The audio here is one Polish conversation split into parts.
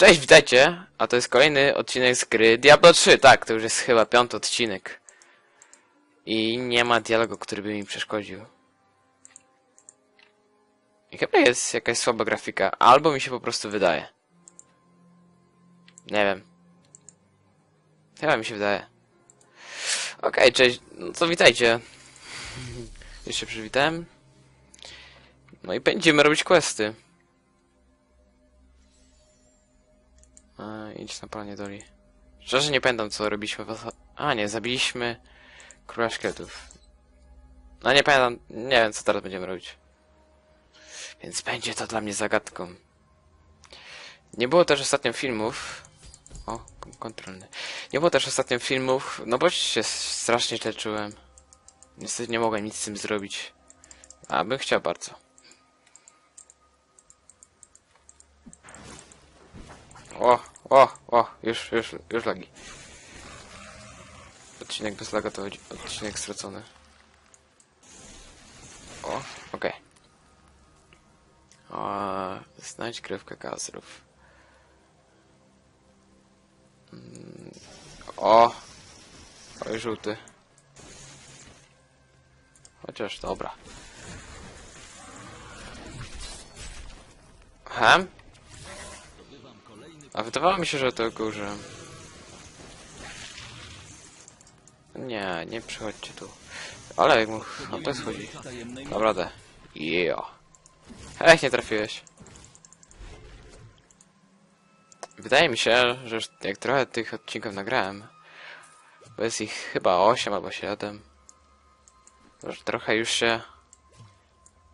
Cześć, witajcie! A to jest kolejny odcinek z gry Diablo 3, tak, to już jest chyba piąty odcinek. I nie ma dialogu, który by mi przeszkodził. I chyba jest jakaś słaba grafika, albo mi się po prostu wydaje. Nie wiem. Chyba mi się wydaje. Okej, cześć, no to witajcie. Się przywitałem. No i będziemy robić questy. A, idź na planie doli. Szczerze nie pamiętam co robiliśmy. w A nie, zabiliśmy króla szkieletów. No nie pamiętam, nie wiem co teraz będziemy robić. Więc będzie to dla mnie zagadką. Nie było też ostatnio filmów. O, kontrolny. Nie było też ostatnio filmów, no bo się strasznie źle czułem. Niestety nie mogłem nic z tym zrobić. A bym chciał bardzo. O, o, o, już, już, już lagi. Odcinek bez laga to odcinek stracony. O, okej. O, Znajdź krywkę kazrów. Mm, O! Oj, żółty. Chociaż, dobra. Hem? A wydawało mi się, że tego użyłem. Nie, nie przychodźcie tu. Ale jak mu o to schodzi. Naprawdę. Yeah. Ech, nie trafiłeś. Wydaje mi się, że już jak trochę tych odcinków nagrałem, bo jest ich chyba 8 albo 7, że trochę już się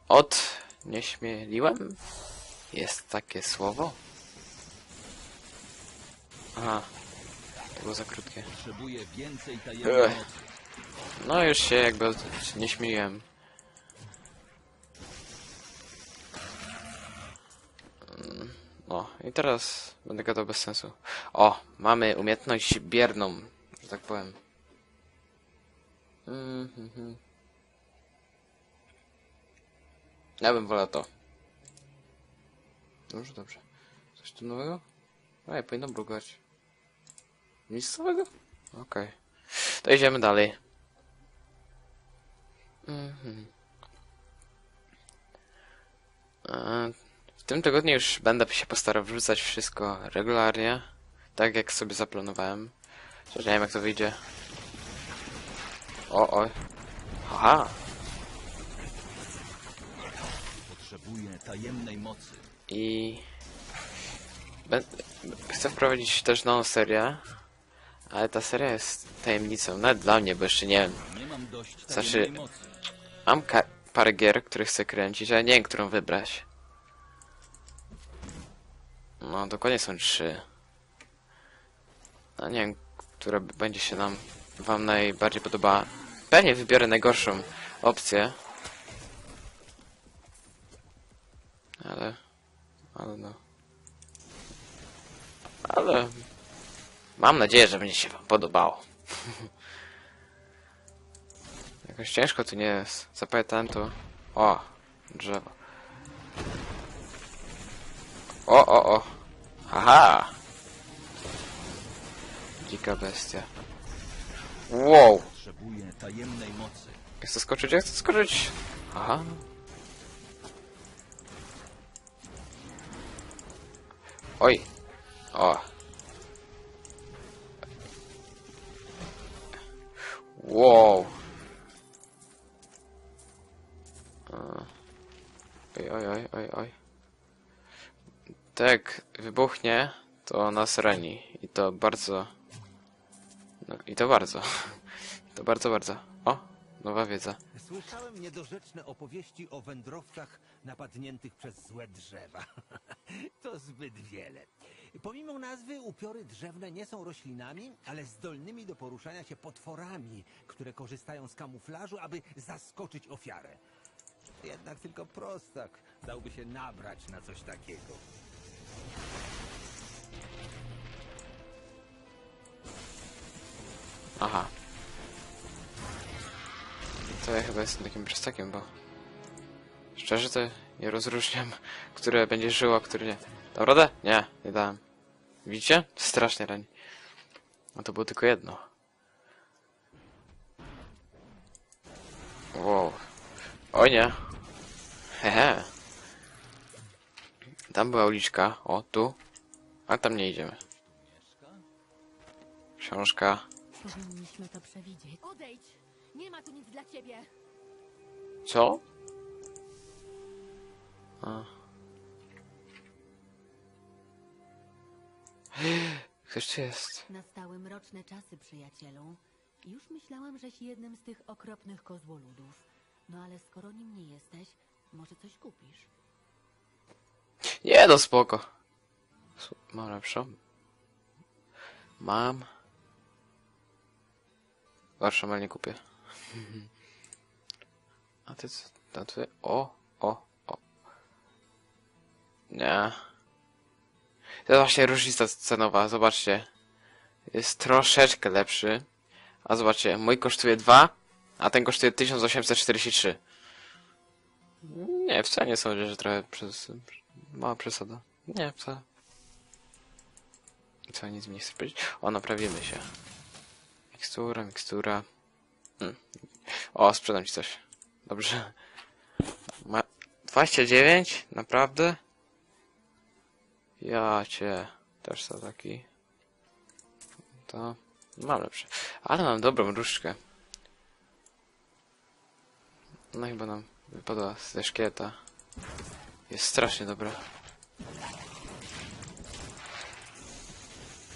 od nieśmieliłem? Jest takie słowo? Aha. To było za krótkie. Potrzebuję więcej tajemnej Ech. No już się jakby nie śmieję. Mm, No i teraz będę gadał bez sensu. O, mamy umiejętność bierną, że tak powiem. Mhm. Ja bym wolał to. Dobrze, dobrze. Coś tu nowego? Ej, powinno brugać. Nic nowego? Okej. To idziemy dalej. Mhm. E, W tym tygodniu już będę się postarał wrzucać wszystko regularnie, tak jak sobie zaplanowałem. Chociaż nie wiem jak to wyjdzie. O, oj. Aha. Potrzebuję tajemnej mocy. I... Chcę wprowadzić też nową serię, ale ta seria jest tajemnicą, nawet dla mnie, bo jeszcze nie wiem. Znaczy-. Mam parę gier, które chcę kręcić, ale nie wiem, którą wybrać. No, dokładnie są trzy. A nie wiem, która będzie się nam wam najbardziej podobała. Pewnie wybiorę najgorszą opcję. Ale... Ale no... Ale... Mam nadzieję, że będzie się wam podobało. Jakoś ciężko tu nie jest. Zapamiętałem to. O, drzewo. O, o, o. Aha! Dzika bestia. Wow! Potrzebuję tajemnej mocy. Chcę skoczyć, ja chcę skoczyć. Aha. Oj. O. Wow. Oj, oj, oj, oj, oj. Tak, wybuchnie, to nas rani. I to bardzo... No, i to bardzo. To bardzo, bardzo. O, nowa wiedza. Słyszałem niedorzeczne opowieści o wędrowcach napadniętych przez złe drzewa. to zbyt wiele. Pomimo nazwy, upiory drzewne nie są roślinami, ale zdolnymi do poruszania się potworami, które korzystają z kamuflażu, aby zaskoczyć ofiarę. Jednak tylko prostak dałby się nabrać na coś takiego. Aha. To ja chyba jestem takim prostakiem, bo... Szczerze to nie rozróżniam, które będzie żyło, a które nie. Dam radę? Nie, nie dałem. Widzicie? Strasznie rani. A to było tylko jedno. Wow. O nie. Hehe. Tam była uliczka. O, tu. A tam nie idziemy. Książka. Powinniśmy to przewidzieć. Odejdź! Nie ma tu nic dla ciebie. Co? A. Ktoś tu jest. Nastały mroczne czasy, przyjacielu. Już myślałam, żeś jednym z tych okropnych kozłoludów. No ale skoro nim nie jesteś, może coś kupisz. Nie, no spoko. Mam lepszą. Mam. Gorszą, ale nie kupię. A ty co? A ty? O, o, o. Nie. To właśnie różnica cenowa, zobaczcie. Jest troszeczkę lepszy. A zobaczcie, mój kosztuje 2, a ten kosztuje 1843. Nie, wcale nie sądzę, że trochę przez... Mała przesada. Nie, wcale. Co, nic mi nie chce powiedzieć? O, naprawimy się. Mikstura, mikstura. Hmm. O, sprzedam ci coś. Dobrze. Ma... 29? Naprawdę? Ja cię. Też są taki. To... Mam lepsze. Ale mam dobrą różdżkę. No chyba nam wypadła ze szkieleta. Jest strasznie dobra.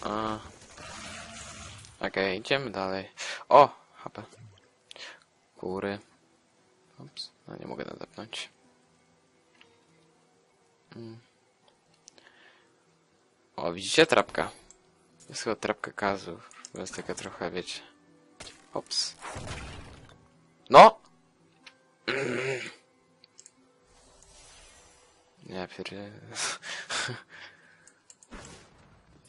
A. Okej, idziemy dalej. O! HP. Góry. Ups, no nie mogę nadepnąć. Mm. O, widzicie trapka? Jest chyba trapka kazów. To jest taka trochę, wiecie. Ops. No! Nie pierdolę.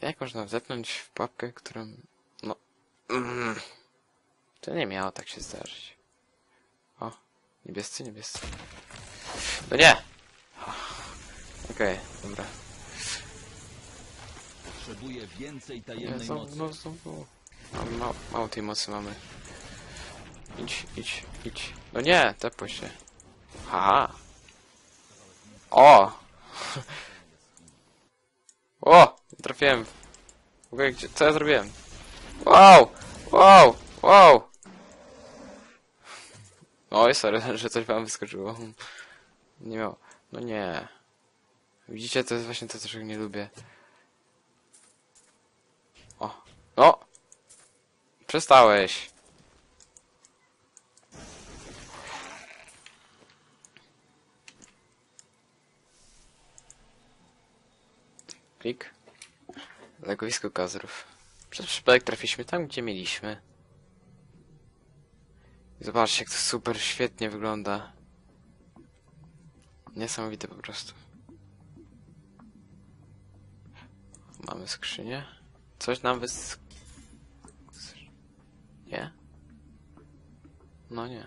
Jak można zepnąć w papkę, którą... No... To nie miało tak się zdarzyć. O, niebiescy, niebiescy. No nie! Okej, dobra. Potrzebuję więcej tajemnej znowu, mocy. no, znowu. Mam, mało, mało tej mocy mamy. Idź, idź, idź. No nie, tepło się. Ha! O! O! Trafiłem. W ogóle gdzie, co ja zrobiłem? Wow! Wow! Wow! Oj, sorry, że coś wam wyskoczyło. Nie miało. No nie. Widzicie, to jest właśnie to, czego nie lubię. O! No! Przestałeś. Klik. Legowisko kazrów. Przez przypadek trafiliśmy tam, gdzie mieliśmy. Zobaczcie, jak to super świetnie wygląda. Niesamowite po prostu. Mamy skrzynię. Coś nam wys... Nie? No nie.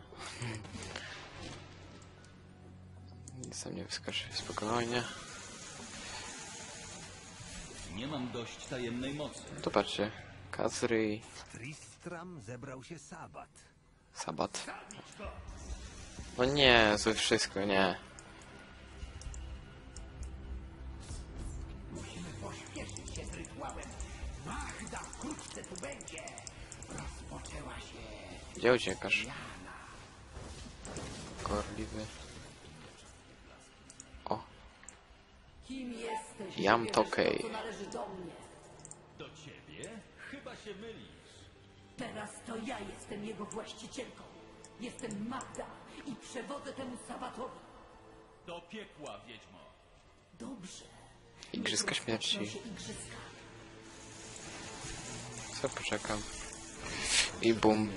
Nic tam nie wyskoczy. Spokojnie. Nie mam dość tajemnej mocy. To patrzcie. Kazry i Tristram zebrał się sabat. sabat. No nie, złe wszystko, nie. Gdzie uciekasz? Gorliwy. O, Kim jesteś? Jam że bierzesz Tokej. To, co należy do mnie. Do ciebie? Chyba się mylisz. Teraz to ja jestem jego właścicielką. Jestem Magda i przewodzę temu sabatowi. Do piekła, wiedźmo. Dobrze. Igrzyska śmierci. igrzyska. Co poczekam? I bum.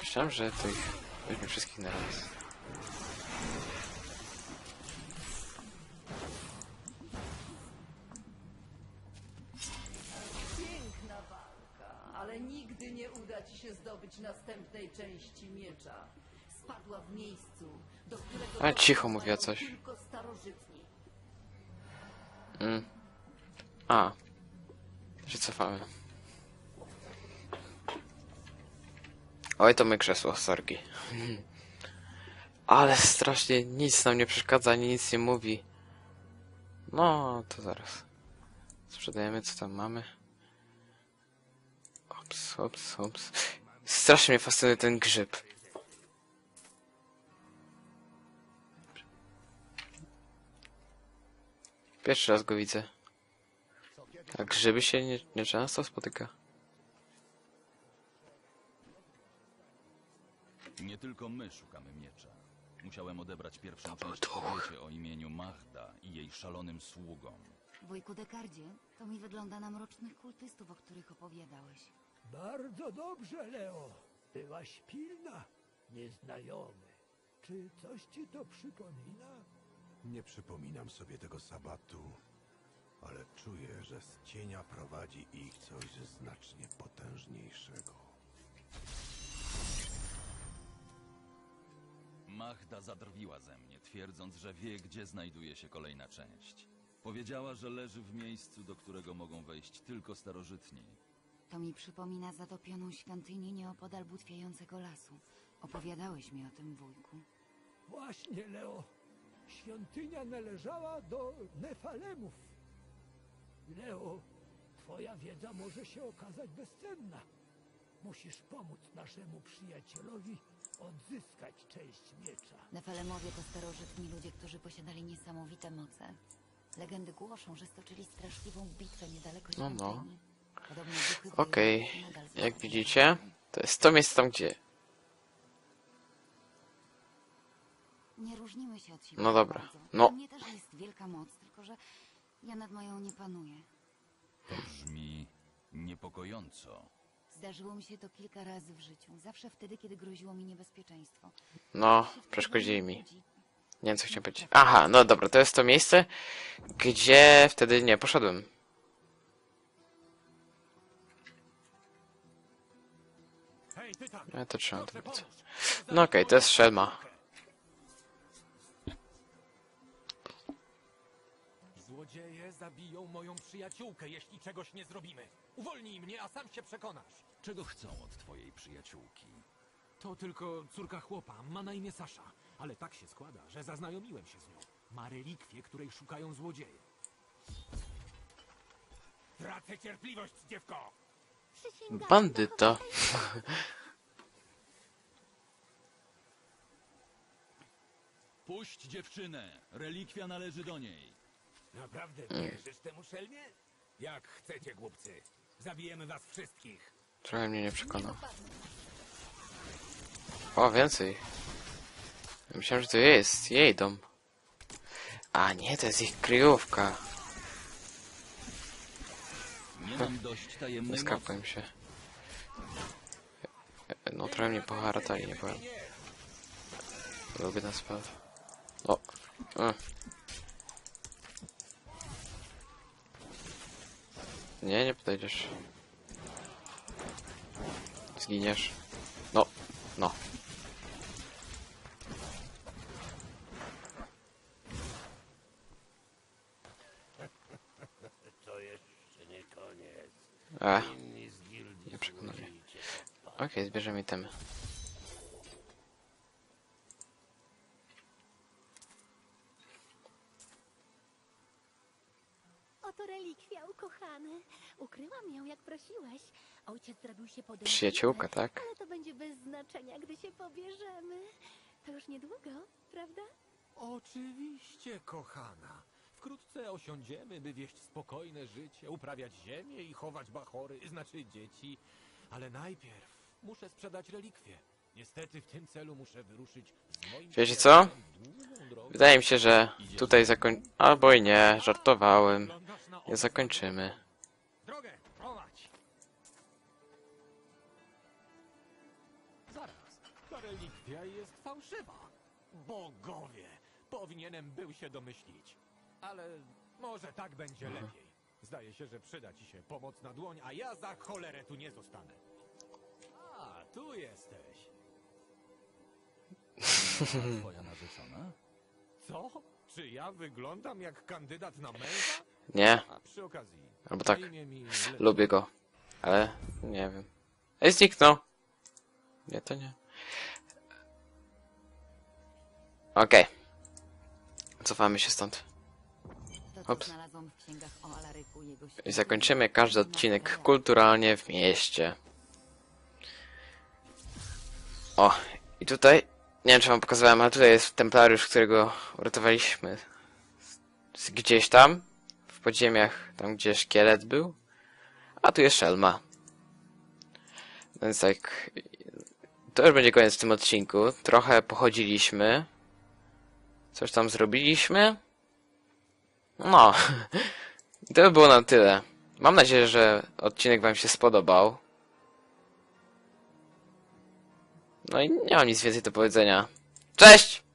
Myślałem, że to ich weźmie wszystkich na raz. Piękna walka, ale nigdy nie uda ci się zdobyć następnej części miecza. Spadła w miejscu, do którego A, cicho mówiła coś. tylko starożytni. Mm. A. To się cofamy. Oj, to my krzesło, sorki. Ale strasznie nic nam nie przeszkadza, ani nic nie mówi. No, to zaraz. Sprzedajemy, co tam mamy. Ops, ops, ops. Strasznie mnie fascynuje ten grzyb. Pierwszy raz go widzę. A grzyby się nie, nie często spotyka. Nie tylko my szukamy miecza. Musiałem odebrać pierwszą część kobiecie o imieniu Mahda i jej szalonym sługom. Wujku Dekardzie, to mi wygląda na mrocznych kultystów, o których opowiadałeś. Bardzo dobrze, Leo. Byłaś pilna, nieznajomy. Czy coś ci to przypomina? Nie przypominam sobie tego sabatu, ale czuję, że z cienia prowadzi ich coś znacznie potężniejszego. Mahda zadrwiła ze mnie, twierdząc, że wie, gdzie znajduje się kolejna część. Powiedziała, że leży w miejscu, do którego mogą wejść tylko starożytni. To mi przypomina zatopioną świątynię nieopodal butwiającego lasu. Opowiadałeś mi o tym, wujku. Właśnie, Leo. Świątynia należała do Nefalemów. Leo, twoja wiedza może się okazać bezcenna. Musisz pomóc naszemu przyjacielowi odzyskać część miecza. Nefelemowie to starożytni ludzie, którzy posiadali niesamowite moce. Legendy głoszą, że stoczyli straszliwą bitwę niedaleko No, no. świątyni. Podobno duchy Okej, nadal jak widzicie, to jest to miejsce tam, gdzie... Nie różnimy się od siebie. No dobra. bardzo. No. U mnie też jest wielka moc, tylko że ja nad moją nie panuję. To brzmi niepokojąco. Zdarzyło mi się to kilka razy w życiu. Zawsze wtedy, kiedy groziło mi niebezpieczeństwo. No, przeszkodzili mi. Nie wiem, co chciałem powiedzieć. Aha, no dobra, to jest to miejsce, gdzie wtedy nie poszedłem. Ja to trzymam to. No okej, to jest szelma. Złodzieje zabiją moją przyjaciółkę, jeśli czegoś nie zrobimy. Uwolnij mnie, a sam się przekonasz. Czego chcą od twojej przyjaciółki? To tylko córka chłopa, ma na imię Sasza. Ale tak się składa, że zaznajomiłem się z nią. Ma relikwię, której szukają złodzieje. Tracę cierpliwość, dziewko! Bandyta. Puść dziewczynę! Relikwia należy do niej. Naprawdę wierzysz temu szelmie? Jak chcecie, głupcy. Zabijemy was wszystkich. Trochę mnie nie przekonał. O, więcej. Myślałem, że to jest jej dom. A nie, to jest ich kryjówka. Nie mam dość tajemnej mocy. Skapłem się. No trochę mnie poharatali, nie powiem. Lubię ten spell. O. Mm. Nie, nie podejdziesz. Zginiesz. No, no. To jeszcze nie koniec. E, Inni z gildii nie przekonuje. złodziei cię Okej, zbierzemy itemy. Oto relikwia, ukochany. Ukryłam ją, jak prosiłeś. Ojciec zrobił się podejrzliwy. Przyjaciółka, tak? Ale to będzie bez znaczenia, gdy się pobierzemy. To już niedługo, prawda? Oczywiście, kochana. Wkrótce osiądziemy, by wieść spokojne życie, uprawiać ziemię i chować bachory, znaczy dzieci. Ale najpierw muszę sprzedać relikwie. Niestety w tym celu muszę wyruszyć z moim Wiecie co? Wydaje mi się, że tutaj zakoń... Albo i nie, żartowałem. Nie zakończymy. Drogę, prowadź! Zaraz, ta relikwia jest fałszywa. Bogowie, powinienem był się domyślić. Ale może tak będzie lepiej. Zdaje się, że przyda ci się pomocna dłoń, a ja za cholerę tu nie zostanę. A, tu jesteś. Twoja narzeczona? Co? Czy ja wyglądam jak kandydat na męża? Nie. A przy okazji. Albo tak. Na imię mi Lubię go. Ale nie wiem. Ej, zniknął. Nie, to nie. Okej. Cofamy się stąd. To, co Ops. znalazłam w księgach o Alaryku i jego I zakończymy każdy odcinek kulturalnie w mieście. O, i tutaj, nie wiem czy wam pokazałem, ale tutaj jest templariusz, którego uratowaliśmy gdzieś tam, w podziemiach, tam gdzie szkielet był. A tu jest szelma. Więc tak, to już będzie koniec w tym odcinku. Trochę pochodziliśmy. Coś tam zrobiliśmy. No, to by było na tyle. Mam nadzieję, że odcinek wam się spodobał. No i nie mam nic więcej do powiedzenia. Cześć!